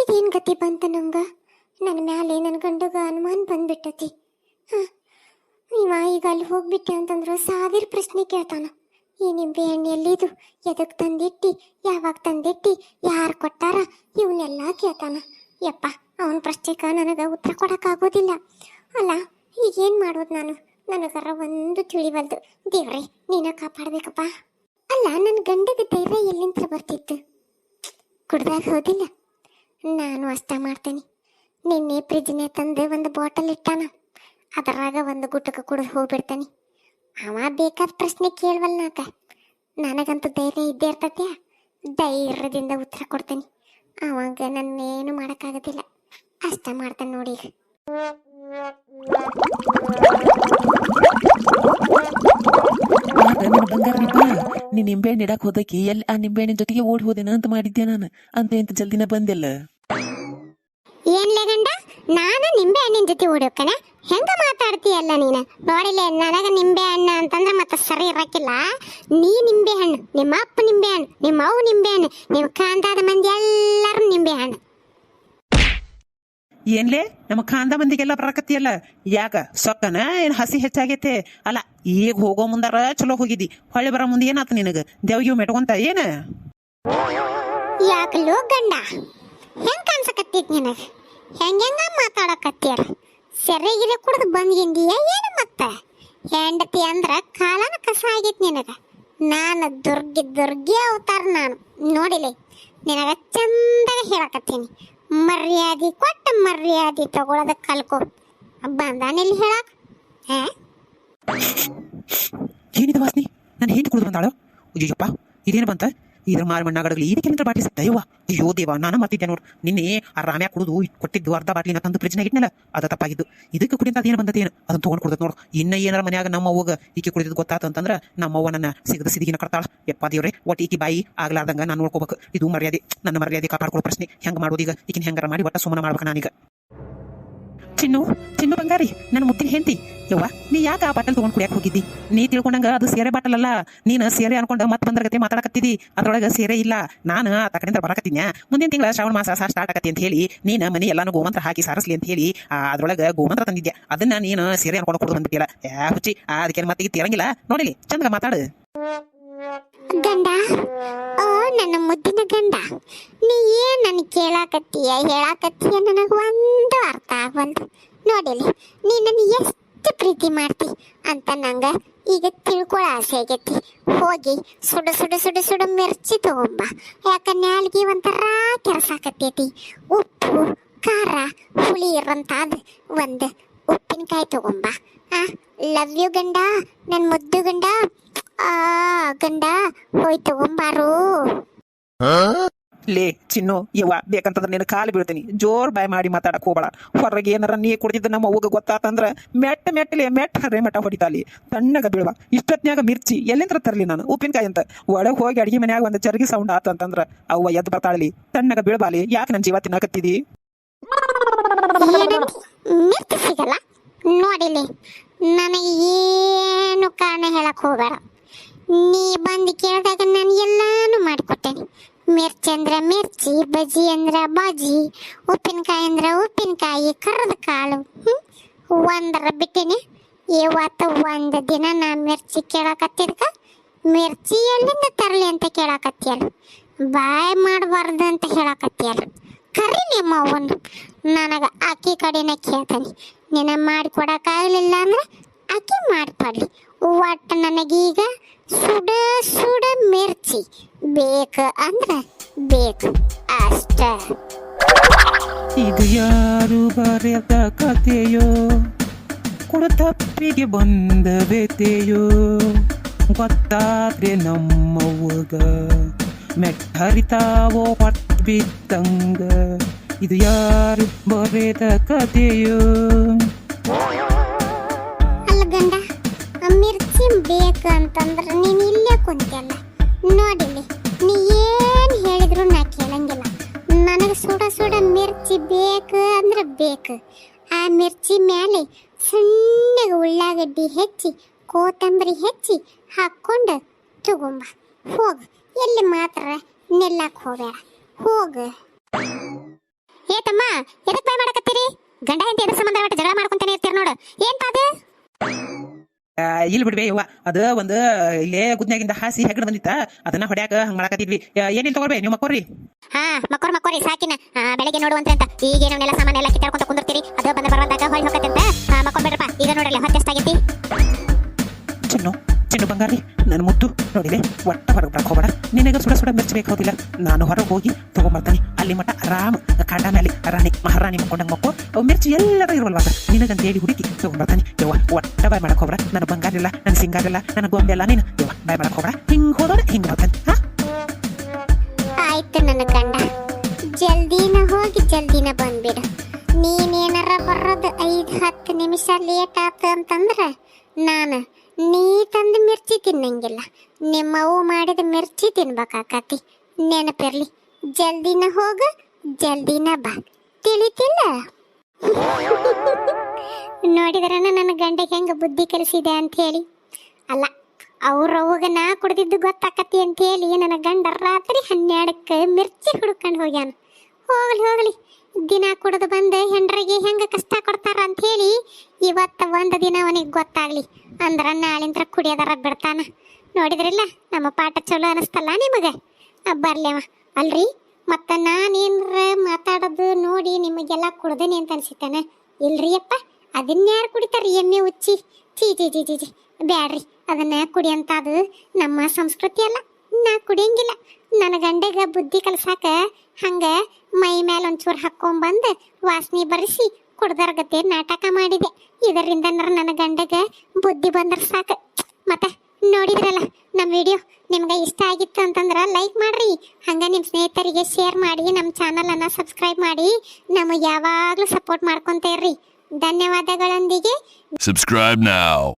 ಇದೇನು ಗತಿ ಬಂತ ನಂಗ? ನನ್ನ ಮ್ಯಾಲೆ ನನ್ನ ಗಂಡಗ ಅನುಮಾನ ಬಂದ್ಬಿಟ್ಟತಿ. ನೀವ ಈಗ ಅಲ್ಲಿ ಹೋಗ್ಬಿಟ್ಟೆ ಅಂತಂದ್ರೆ ಸಾವಿರ ಪ್ರಶ್ನೆ ಕೇಳ್ತಾನ. ಈ ನಿಂಬೆ ಹಣ್ಣು ಎಲ್ಲಿದು ಎದಕ್ ತಂದಿಟ್ಟಿ, ಯಾವಾಗ ತಂದಿಟ್ಟಿ, ಯಾರು ಕೊಟ್ಟಾರ ಇವನ್ನೆಲ್ಲ ಕೇಳ್ತಾನ. ಯಪ್ಪ, ಅವನ ಪ್ರಶ್ನೆಗೆ ನನಗೆ ಉತ್ತರ ಕೊಡೋಕ್ಕಾಗೋದಿಲ್ಲ. ಅಲ್ಲ, ಈಗೇನು ಮಾಡೋದು ನಾನು? ನನಗರ ಒಂದು ತಿಳಿವಲ್ದು. ದೇವ್ರೆ, ನೀನ ಕಾಪಾಡ್ಬೇಕಪ್ಪ. ಅಲ್ಲ ನನ್ನ ಗಂಡಗ ಧೈರ್ಯ ಎಲ್ಲಿಂದ ಬರ್ತಿತ್ತು? ಕುಡ್ದಾಗ ಹೋದಿಲ್ಲ. ನಾನು ಅಷ್ಟ ಮಾಡ್ತೇನೆ. ನಿನ್ನೆ ಫ್ರಿಜ್ನೆ ತಂದು ಒಂದು ಬಾಟಲ್ ಇಟ್ಟಾನ. ಅದರಾಗ ಒಂದು ಗುಟ್ಟಕ್ಕೆ ಕುಡಿದು ಹೋಗ್ಬಿಡ್ತಾನೆ. ಅವ ಬೇಕಾದ ಪ್ರಶ್ನೆ ಕೇಳವಲ್ಲ ನಾಕ. ನನಗಂತೂ ಧೈರ್ಯ ಇದ್ದೇ ಇರ್ತತ್ಯಾ ಧೈರ್ಯದಿಂದ ಉತ್ತರ ಕೊಡ್ತೇನೆ. ಅವಾಗ ನನ್ನೇನು ಮಾಡೋಕ್ಕಾಗೋದಿಲ್ಲ. ಅಷ್ಟ ಮಾಡ್ತಾನೆ ನೋಡಿ ನನ್ನ ಬಂಗಾರಲ್ಪ ನೀ ನಿಂಬೆಹಣ್ಣು ಇಡಕ್ ಹೋದಕ್ಕೆ ಎಲ್ಲಿ ಆ ನಿಂಬೆಹಣ್ಣಿನ ಜೊತೆಗೆ ಓಡಿ ಹೋದೇನ ಅಂತ ಮಾಡಿದ್ದೆ ನಾನು? ಅಂತ ಇಂತ ಜಲ್ದಿನ ಬಂದಿಲ್ಲ. ಏನ್ಲೇ ಗಂಡ ನಾನು ನಿಂಬೆ ಹಣ್ಣಿನ ಜೊತೆ ಓಡೋಕನ ಹೆಂಗ ಮಾತಾಡ್ತೀಯಲ್ಲ ನೀನು? ನೋಡಿಲ್ಲ ನನಗ ನಿಂಬೆ ಹಣ್ಣು ಅಂತಂದ್ರೆ ಮತ್ತೆ ಸರಿ ಇರಕ್ಕಿಲ್ಲ ನೀ ನಿಂಬೆ ಹಣ್ಣು ನಿಮ್ಮ ಅಪ್ಪ ನಿಂಬೆ ಹಣ್ಣು ನಿಮ್ಮ ಅವು ನಿಂಬೆ ಹಣ್ಣು ನಿಮ್ಮ ಕಾಂತಾದ ಮಂದಿ ಎಲ್ಲರೂ ನಿಂಬೆ ಹಣ್ಣು ಏನ್ಲೇ? ನಮ್ಮ ಖಾಂದ ಮಂದಿಗೆಲ್ಲ ಬರಕತ್ತಿಯಲ್ಲ ಯಾಕ? ಸೊಕ್ಕನ ಏನ್ ಹಸಿ ಹೆಚ್ಚಾಗೈತೆ? ಅಲ್ಲ, ಈಗ ಹೋಗೋ ಮುಂದಾರ ಚಲೋ ಹೋಗಿದ್ದಿ ಹೊಳ್ಳಿ ಬರೋ ಮುಂದೆ ಏನಾತ ನಿನಗ? ದೇವ್ಗಿವ್ ಮೆಟ್ಕೊಂತ ಏನ? ಯಾಕಲೋ ಗಂಡ. ಹೆಂಗ್ ಕಾಣ್ಸಕತ್ತೈತಿ ನಿನಗ? ಹೆಂಗೆಂಗ ಮಾತಾಡಕತ್ತೀರ ಸೆರೆಗಿರೆ ಕುಡ್ದು ಬಂದ್ಗಿಂದಿಯ ಏನು ಮತ್ತ? ಹೆಂಡತಿ ಅಂದ್ರ ಕಾಲನ ಕಸ ಆಗೈತಿ ನಿನಗ. ನಾನು ದುರ್ಗಿ ದುರ್ಗಿ ಅವತಾರ ನಾನು. ನೋಡಿಲೆ, ನಿನಗ ಚಂದಾಗ ಹೇಳಕತ್ತೀನಿ. ಮರ್ಯಾದೆ, ಕೊಟ್ಟ ಮರ್ಯಾದೆ ತಗೊಳದ ಕಲ್ಕೊ. ಬಂದಾನಿಲ್ಲಿ ಹೇಳಕ್? ಹಾ? ಏನಿದು ವಾಸ್ನಿ? ನಾನು ಹೆಂಡತಿ ಕುಡಿದು ಬಂದಾಳು? ಅಯ್ಯಪ್ಪ ಇದೇನು ಬಂತ? ಇದ್ರ ಮಾರ ಮಣ್ಣಾಗಡಗಲಿ ನಿಂತ ಬಾಟ್ಲಿ ಸಿಗ್ತಾಯವ್ವ ಅಯ್ಯೋ ದೇವ ನಾನು ಮತ್ತಿದ್ದೆ ನೋಡು. ನಿನ್ನೆ ಆ ರಾಮ್ಯ ಕುಡಿದು ಕೊಟ್ಟಿದ್ದು ಅರ್ಧ ಬಾಟ್ಲಿನ ತಂದು ಫ್ರಿಜ್ನಾಗ ಇಟ್ನಲ್ಲ, ಅದು ತಪ್ಪಾಗಿದ್ದು. ಇದಕ್ಕೆ ಕುಡಿಂತ ಅದೇನು ಬಂದದೇನು ಅದನ್ನು ತೊಗೊಂಡು ಕೊಡ್ತದೆ ನೋಡು. ಇನ್ನ ಏನಾರ ಮನ್ಯಾಗ ನಮ್ಮ ಅವ್ವಗ ಈಕೆ ಕುಡಿದ್ ಗೊತ್ತಾತ ಅಂತಂದ್ರೆ ನಮ್ಮ ನನ್ನ ಸಿಗದ ಸಿದಿಗಿನ ಕರ್ತಾಳ ಯಪ್ಪ ದೇವ್ರೆ, ಒಟ್ಟು ಈಕಿ ಬಾಯಿ ಆಗ್ಲಾರ್ದಂಗ ನಾನು ನೋಡ್ಕೋಬೇಕು. ಇದು ಮರ್ಯಾದೆ, ನನ್ನ ಮರ್ಯಾದೆ ಕಾಪಾಡ್ಕೊಳ್ಳೋ ಪ್ರಶ್ನೆ. ಹೆಂಗೆ ಮಾಡೋದು ಈಗ? ಈಗಿನ ಹೆಂಗಾರ ಮಾಡಿ ಒಟ್ಟ ಸುಮ್ಮನೆ ಮಾಡ್ಬೇಕು ನಾನೀಗ. ಚಿನ್ನು ಚಿನ್ನು ಬಂಗಾರಿ, ನನ್ನ ಮುತ್ತಿನ ಹೆಂಡತಿ. ಯವ್ವ, ನೀ ಯಾಕೆ ಆ ಬಾಟಲ್ ತೊಗೊಂಡು ಕುಡಿಯಕ್ಕೆ ಹೋಗಿದ್ದಿ? ನೀ ತಿಳ್ಕೊಂಡಂಗ ಅದು ಸೇರೆ ಬಾಟಲ್ ಅಲ್ಲ ನೀನು ಸೇರೆ ಅನ್ಕೊಂಡು ಮತ್ತೆ ಬಂದ್ರಗತೆ ಮಾತಾಡಕತ್ತಿದಿ ಅದ್ರೊಳಗೆ ಸೇರೆ ಇಲ್ಲ. ನಾನು ಆ ಕಡೆಯಿಂದ ಬರಕತ್ತೀನಿ. ಮುಂದಿನ ತಿಂಗಳ ಶ್ರಾವಣ ಮಾಸ ಸಹ ಸ್ಟಾರ್ಟ್ ಆಗತ್ತೆ ಅಂತ ಹೇಳಿ, ನೀನು ಮನೆ ಎಲ್ಲಾನು ಗೋಮಂತ್ರ ಹಾಕಿ ಸಾರಿಸ್ಲಿ ಅಂತ ಹೇಳಿ ಅದ್ರೊಳಗೆ ಗೋಮಂತ್ರ ತಂದಿದ್ದೆ ಅದನ್ನ ನೀನು ಸೇರೆ ಅನ್ಕೊಂಡು ಕೊಡೋದು ಬಂದ್ಬಿಟ್ಟಿಲ್ಲ ಯಾ ಹುಚ್ಚಿ ಅದಕ್ಕೆ ಮತ್ತೆ ಈಗ ತಿರಂಗಿಲ್ಲ? ನೋಡಿಲಿ ಚಂದ್ರ ಮಾತಾಡು. ಗಂಡ? ಓ, ನನ್ನ ಮುದ್ದಿನ ಗಂಡ. ನೀ ಏನ್ ನನಗೆ ಕೇಳಾಕತ್ತೀಯ? ಹೇಳಾಕತ್ತೀಯ ನನಗೆ ಒಂದು ಅರ್ಥ ಆಗವಲ್ದು. ನೋಡಿಲಿ, ನೀ ನನ್ನ ಎಷ್ಟು ಪ್ರೀತಿ ಮಾಡ್ತಿ ಅಂತ ನಂಗ ಈಗ ತಿಳ್ಕೊಳ ಆಸೆ ಆಗೈತಿ. ಹೋಗಿ ಸುಡು ಸುಡು ಸುಡು ಸುಡು ಮಿರ್ಚಿ ತಗೊಂಬ. ಯಾಕ ನ್ಯಾಲ್ಗಿ ಒಂಥರ ಕೆರಸಾಕತ್ತೈತಿ ಉಪ್ಪು, ಖಾರ, ಹುಳಿ ಇರಂತ ಒಂದು ಉಪ್ಪಿನಕಾಯಿ ತಗೊಂಬ. ಆ, ಲವ್ ಯು ಗಂಡ ನನ್ನ ಮುದ್ದು ಗಂಡ. ಆ ಗಂಡ ಹೋಯ್ ತಗೊಂಬಾರು ಲೇ ಚಿನ್ನು ಯವ್ವ ಬೇಕಂತಂದ್ರೆ ನಿನ್ನ ಕಾಲು ಬೀಳ್ತೀನಿ. ಜೋರ್ ಬಾಯ್ ಮಾಡಿ ಮಾತಾಡಕ್ ಹೋಗಬಾಳ ಹೊರಗೆ ಏನಾರ ನೀ ಕುಡಿದಿದ್ದ ನಮ್ಮ ಅವ್ವಗೆ ಗೊತ್ತಾತಂದ್ರ ಮೆಟ್ಟ ಮೆಟ್ಟಲೆ ಮೆಟ್ಟ ಹರೇ ಮೆಟ್ಟ ಹೊಡಿತಾಲಿ ತಣ್ಣಗ ಬೀಳ್ವ. ಇಷ್ಟೊತ್ನ್ಯಾಗ ಮಿರ್ಚಿ ಎಲ್ಲಿಂದ್ರ ತರಲಿ ನಾನು? ಉಪ್ಪಿನಕಾಯಿ ಅಂತ. ಒಳಗೆ ಹೋಗಿ ಅಡಿಗೆ ಮನ್ಯಾಗ ಒಂದು ಚರ್ಗಿ ಸೌಂಡ್ ಆತಂತಂದ್ರ ಅವ್ವ ಎದ್ದು ಬರ್ತಾಳಲಿ ತಣ್ಣಗ ಬೀಳ್ಬಾಲಿ ಯಾಕೆ ನನ್ನ ಜೀವ ತಿನ್ನಕತ್ತಿದಿ? ಸಿಗಲ್ಲ? ನೋಡಿಲಿ ನನಗೆ ಏನು ಕಾರಣ ಹೇಳಕ್ ಹೋಗಬೇಡ. ನೀ ಬಂದು ಕೇಳಿದಾಗ ನಾನು ಎಲ್ಲಾನು ಮಾಡಿಕೊಟ್ಟೇನೆ ಮಿರ್ಚಿ ಅಂದ್ರೆ ಮಿರ್ಚಿ, ಬಜ್ಜಿ ಅಂದ್ರೆ ಬಾಜಿ ಉಪ್ಪಿನಕಾಯಿ ಅಂದ್ರೆ ಉಪ್ಪಿನಕಾಯಿ ಕರ್ರದ ಕಾಳು? ಒಂದರ ಬಿಟ್ಟಿನಿ. ಇವತ್ತು ಒಂದು ದಿನ ನಾ ಮಿರ್ಚಿ ಕೇಳಕತ್ತಿದ್ಕ, ಮಿರ್ಚಿ ಎಲ್ಲಿಂದ ತರಲಿ ಅಂತ ಕೇಳಕತ್ತಿಯಲ್ಲ. ಬಾಯ್ ಮಾಡಬಾರ್ದು ಅಂತ ಹೇಳಕತ್ತಿಯಲ್ಲ. ಕರಿ ನಿಮ್ಮ ಅವನು ನನಗೆ ಅಕ್ಕಿ ಕಡೆನೇ ಕೇಳ್ತಾನೆ. ನಿನ್ನ ಮಾಡಿಕೊಡಕ್ಕಾಗಲಿಲ್ಲ ಅಂದ್ರೆ ಅಕ್ಕಿ ಮಾಡಿಕೊಡ್ಲಿ ಒಟ್ಟು ನನಗೀಗ ಸುಡ ಸುಡ ಮಿರ್ಚಿ ಬೇಕು ಅಂದ್ರೆ ಬೇಕು ಅಷ್ಟ. ಇದು ಯಾರು ಬರೆದ ಕಥೆಯೋ? ಕುಡತಪ್ಪಿಗೆ ಬಂದ ಬೆತೆಯೋ ಗೊತ್ತಾದ್ರೆ ನಮ್ಮವ್ವಗ ಮೆಟ್ಟ ಹರಿತಾವೋ ಹೊಟ್ಟು ಬಿದ್ದಂಗ ಇದು ಯಾರು ಬರೆದ ಕಥೆಯೋ? ಬೇಕು ಅಂತಂದ್ರೆ ನೀನು ಇಲ್ಲೇ ಕುಂತಿಯಲ್ಲ. ನೋಡಿಲಿ ನೀ ಏನು ಹೇಳಿದ್ರು ನಾ ಕೇಳಂಗಿಲ್ಲ. ನನಗೆ ಸುಡ ಸುಡ ಮಿರ್ಚಿ ಬೇಕು ಅಂದ್ರೆ ಬೇಕು. ಆ ಮಿರ್ಚಿ ಮೇಲೆ ಸಣ್ಣಗೆ ಉಳ್ಳಾಗಡ್ಡಿ ಹೆಚ್ಚಿ ಕೋತಂಬರಿ ಹೆಚ್ಚಿ ಹಾಕ್ಕೊಂಡು ತಗೊಂಬ. ಹೋಗು ಎಲ್ಲಿ ಮಾತ್ರ ನೆಲ್ಲಕ್ಕೆ ಹೋಗಬೇಡ. ಹೋಗು. ಏ ತಮ್ಮ ಎದಕ್ಕೆ ಬಾಯ್ ಮಾಡಕತ್ತೀರಿ? ಗಂಡ ಹೆಂಡತಿ ಎದ್ರ ಸಂಬಂಧ ಜಗಳ ಮಾಡ್ಕೊಂತಾನೆ ಇರ್ತೀರ ನೋಡು. ಏನ್ ಆ, ಇಲ್ಲಿ ಬಿಡ್ಬೇ ಯವ್ವ ಅದ ಒಂದು ಇಲ್ಲೇ ಗುದ್ನ್ಯಾಗಿಂದ ಹಾಸಿ ಹೆಗ್ ಬಂದಿತ್ತ ಅದನ್ನ ಹೊಡ್ಯಾಕ ಹಂಗ ಮಾಡಕತ್ತಿದ್ವಿ. ಏನೇನ್ ತಗೋಬೇ ನೀವು ಮಕ್ಕೋರಿ ಹಾ ಮಕ್ಕೋರ್ ಮಕ್ಕೋರಿ ಸಾಕಿನ. ಬೆಳಗ್ಗೆ ನೋಡುವಂತೆ ಅಂತ ಈಗ ಏನವನ್ನೆಲ್ಲ ಸಾಮಾನ್ಯ ಎಲ್ಲ ಕಿತ್ತಾಡ್ಕೊಂತ ಕುಂದಿರ್ತೀರಿ. ಅದು ಬಂದ ಬರುವಂತಾಗ ಹೊಳ್ ಹೋಗತ್ತಂತ ಮಕ್ಕೊಂಬೇಡ್ರಪ್ಪ ಈಗ ನೋಡ್ರಲ್ಲ ಹೊಟ್ಟೆ ಎಷ್ಟಾಗೈತಿ ಚಿನ್ನು ಚಿನ್ನು ಬಂಗಾರಿ ನನ್ನ ಮುದ್ದು. ನೋಡಿದೆ ಒಟ್ಟ ಹೊರಗೆ ಬರಕ್ ಹೋಗ್ಬೇಡ. ನಿನಗೆ ಸುಡ ಸುಡ ಮೆಚ್ಚಬೇಕಾಗಿಲ್ಲ ನಾನು ಹೊರಗೆ ಹೋಗಿ ತಗೊಂಬರ್ತಾನೆ. ಆರಾಮ್ ಕಾಟ ರಾಣಿ, ಮಹಾರಾಣಿ ಮಕ್ಕೊಂಡಂಗೆ ಮಕ್ಕೋ ಮಿರ್ಚಿ ಎಲ್ಲರೂ ಇರುವಲ್ವ ನಿನಗಂತ ಹೇಳಿ ಹುಡುಕಿ ತಗೊಂಡ್ಬರ್ತಾನೆ ಯವ್ವ ಒಟ್ಟ ಬಾಯ್ ಮಾಡಕ್ ಹೋಗ್ರ ನನ್ನ ಬಂಗಾರಿಲ್ಲ ನನ್ನ ಸಿಂಗಾರಿಲ್ಲ ನನ್ನ ಗೊಂಬೆ ಎಲ್ಲ ನೀನು. ಯವ್ವ, ಬಾಯ್ ಮಾಡಕ್ ಹೋಗ್ರ ಹಿಂಗ್ ಹೋದ್ರೆ ಹಿಂಗ್ ಬರ್ತಾನೆ ಆಯ್ತು ನನ್ನ ಗಂಡ. ಜಲ್ದಿನ ಹೋಗಿ, ಜಲ್ದಿನ ಬಂದ್ಬಿಡು. ನೀನೇನಾರ ಬರೋದು ಐದು, ಹತ್ತು ನಿಮಿಷ ಲೇಟ್ ಆತ ಅಂತಂದ್ರೆ ನಾನು ನೀ ತಂದ ಮಿರ್ಚಿ ತಿನ್ನಂಗಿಲ್ಲ. ನಿಮ್ಮವು ಮಾಡಿದ ಮಿರ್ಚಿ ತಿನ್ಬೇಕಾಕತಿ ನೆನಪಿರ್ಲಿ. ಜಲ್ದಿನ ಹೋಗ ಜಲ್ದಿನ ಬಾ. ತಿಳಿತಿಲ್ಲ? ನೋಡಿದ್ರನ ನನ್ನ ಗಂಡ ಹೆಂಗ ಬುದ್ಧಿ ಕಲಿಸಿದೆ ಅಂತ ಹೇಳಿ ಅಲ್ಲ ಅವ್ರವ್ವಗ ನಾ ಕುಡ್ದಿದ್ದು ಗೊತ್ತಾಕತಿ ಅಂತ ಹೇಳಿ ನನ್ನ ಗಂಡ ರಾತ್ರಿ ಹನ್ನೆರಡಕ್ಕೆ ಮಿರ್ಚಿ ಹುಡ್ಕೊಂಡು ಹೋಗ್ಯಾನ. ಹೋಗ್ಲಿ ಹೋಗ್ಲಿ, ದಿನ ಕುಡಿದು ಬಂದು ಹೆಂಡ್ರಿಗೆ ಹೆಂಗ ಕಷ್ಟ ಕೊಡ್ತಾರ ಅಂತ ಹೇಳಿ ಇವತ್ತು ಒಂದು ದಿನ ಅವನಿಗೆ ಗೊತ್ತಾಗ್ಲಿ. ಅಂದ್ರ ನಾಳಿಂದ್ರ ಕುಡಿಯೋದಾರ ಬಿಡ್ತಾನ. ನೋಡಿದ್ರಿಲ್ಲ, ನಮ್ಮ ಪಾಠ ಚಲೋ ಅನಿಸ್ತಲ್ಲ ನಿಮಗೆ? ಬರ್ಲೇವ. ಅಲ್ರಿ? ಮತ್ತ ನಾನೇನ್ರ ಮಾತಾಡೋದು ನೋಡಿ ನಿಮಗೆಲ್ಲ ಕುಡ್ದೇನೆ ಅಂತ ಅನ್ಸಿತ್ತೇನೆ? ಇಲ್ರಿ ಅಪ್ಪ ಅದನ್ಯಾರು ಕುಡಿತಾರ ಎಮ್ಮೆ ಉಚ್ಚಿ? ಚೀ ಜಿ ಜಿ ಜಿ ಚೀ ಬ್ಯಾಡ್ರಿ, ಅದನ್ನ ಕುಡಿಯಂತ ಅದು ನಮ್ಮ ಸಂಸ್ಕೃತಿ ಅಲ್ಲ, ನಾ ಕುಡಿಯಂಗಿಲ್ಲ. ನನ್ನ ಗಂಡಗ ಬುದ್ಧಿ ಕಲ್ಸಾಕ ಹಂಗ ಮೈ ಮೇಲೆ ಒಂಚೂರು ಹಾಕೊಂಬಂದು ವಾಸನೆ ಬರೆಸಿ ಕುಡ್ದರ ಗತೆ ನಾಟಕ ಮಾಡಿದೆ. ಇದರಿಂದ ನನ್ನ ಗಂಡಗ ಬುದ್ಧಿ ಬಂದ್ರ ಸಾಕು. ಮತ್ತೆ ನೋಡಿದ್ರಲ್ಲ ನಮ್ಮ ವಿಡಿಯೋ ನಿಮ್ಗೆ ಇಷ್ಟ ಆಗಿತ್ತು ಅಂತಂದ್ರೆ ಲೈಕ್ ಮಾಡ್ರಿ. ಹಂಗೆ ನಿಮ್ಮ ಸ್ನೇಹಿತರಿಗೆ ಶೇರ್ ಮಾಡಿ ನಮ್ಮ ಚಾನಲನ್ನು ಸಬ್ಸ್ಕ್ರೈಬ್ ಮಾಡಿ. ನಮಗೆ ಯಾವಾಗಲೂ ಸಪೋರ್ಟ್ ಮಾಡ್ಕೊಂತ ಇರ್ರಿ. ಧನ್ಯವಾದಗಳೊಂದಿಗೆ. Now.